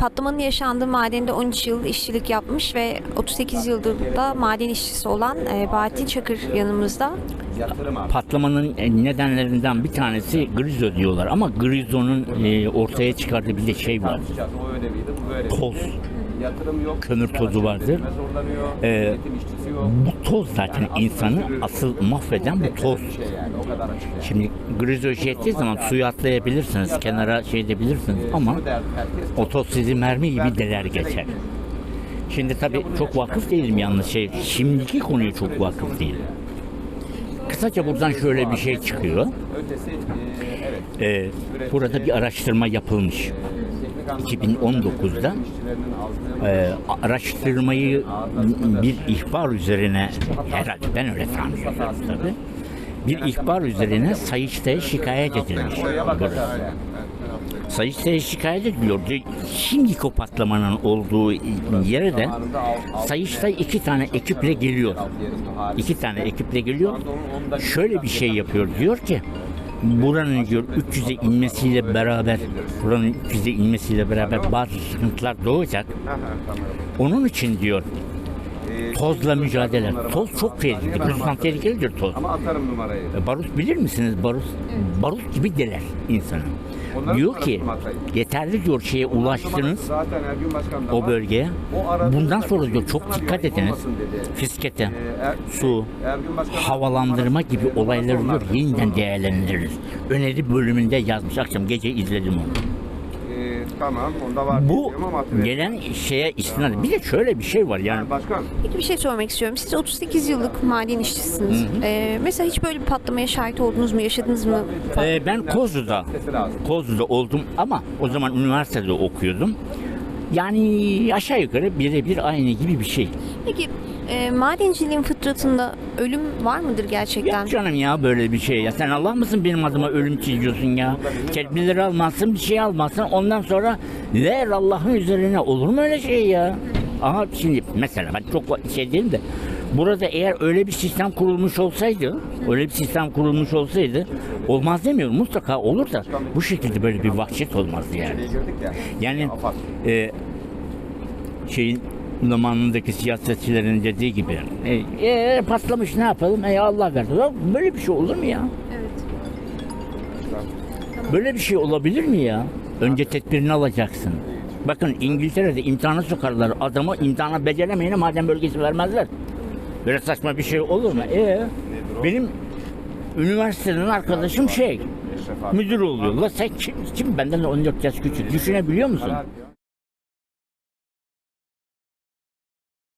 patlamanın yaşandığı madende 13 yıl işçilik yapmış ve 38 yıldır da maden işçisi olan e, Bahattin Çakır yanımızda. Patlamanın e, nedenlerinden bir tanesi grizo diyorlar ama grizonun e, ortaya çıkardığı bir de şey var. O öyle miydi? Bu böyle. Toz. Yatırım yok. Kömür tozu vardır. Ee. Bu toz zaten insanı asıl mahveden bu toz. Şey yani o kadar açık. yani. Şimdi grizo ettiği zaman suya atlayabilirsiniz, kenara şey edebilirsiniz ama der herkes. o toz sizi mermi gibi deler geçer. Şimdi tabii çok vakıf değilim yalnız şey, şimdiki konuya çok vakıf değilim. Kısaca buradan şöyle bir şey çıkıyor. E. Ee, burada bir araştırma yapılmış. Teknik anlamda 2019'da işçilerinin aldığı Ee, araştırmayı bir ihbar üzerine herhalde ben öyle tahmin ediyorum tabii. Bir ihbar üzerine Sayıştay'a şikayet edilmiş. burası. Sayıştay'a şikayet ediliyor. Şimdiki patlamanın olduğu yere de Sayıştay iki tane ekiple geliyor. İki tane ekiple geliyor. Şöyle bir şey yapıyor. Diyor ki buranın diyor 300'e inmesiyle beraber buranın 300'e inmesiyle beraber bazı sıkıntılar doğacak. Onun için diyor tozla mücadele. Toz çok tehlikeli. Kırsan tehlikelidir toz. Ama atarım numarayı. E, Barut bilir misiniz? Barut barut gibi deler insanı. Onların Diyor ki yeterli diyor şeye ulaştınız Zaten o var. bölgeye. O Bundan sonra diyor çok dikkat ediniz. Fiskete, Ee, Er- su, havalandırma gibi olayları diyor yeniden değerlendiririz. Öneri bölümünde yazmış akşam gece izledim onu. Ee, tamam onda var. Bu diyeceğim ama hatırlayayım. gelen şeye istinad. Bir de şöyle bir şey var yani Başkan. Peki bir şey sormak istiyorum. Siz 38 yıllık maden işçisiniz. E, mesela hiç böyle bir patlamaya şahit oldunuz mu, yaşadınız mı? Ee, ben Kozlu'da. Kozlu'da oldum ama o zaman üniversitede okuyordum. Yani aşağı yukarı birebir aynı gibi bir şey. Peki e, madenciliğin fıtratında ölüm var mıdır gerçekten? Yok canım ya böyle bir şey ya. Sen Allah mısın benim adıma ölüm çiziyorsun ya? Tedbirleri almazsın, bir şey almazsın. Ondan sonra ver Allah'ın üzerine. Olur mu öyle şey ya? Aha şimdi mesela ben çok şey değilim de burada eğer öyle bir sistem kurulmuş olsaydı, öyle bir sistem kurulmuş olsaydı olmaz demiyorum mutlaka olur da bu şekilde böyle bir vahşet olmazdı yani. Yani e, şeyin zamanındaki siyasetçilerin dediği gibi e, e, patlamış ne yapalım? E Allah verdi. Böyle bir şey olur mu ya? Evet. Böyle bir şey olabilir mi ya? Önce tedbirini alacaksın. Bakın İngiltere'de imtihana sokarlar. Adamı imtihana beceremeyene maden bölgesi vermezler. Böyle saçma bir şey olur mu? E benim üniversiteden arkadaşım şey müdür oluyor. La sen kim, kim benden de 14 yaş küçük. Düşünebiliyor musun?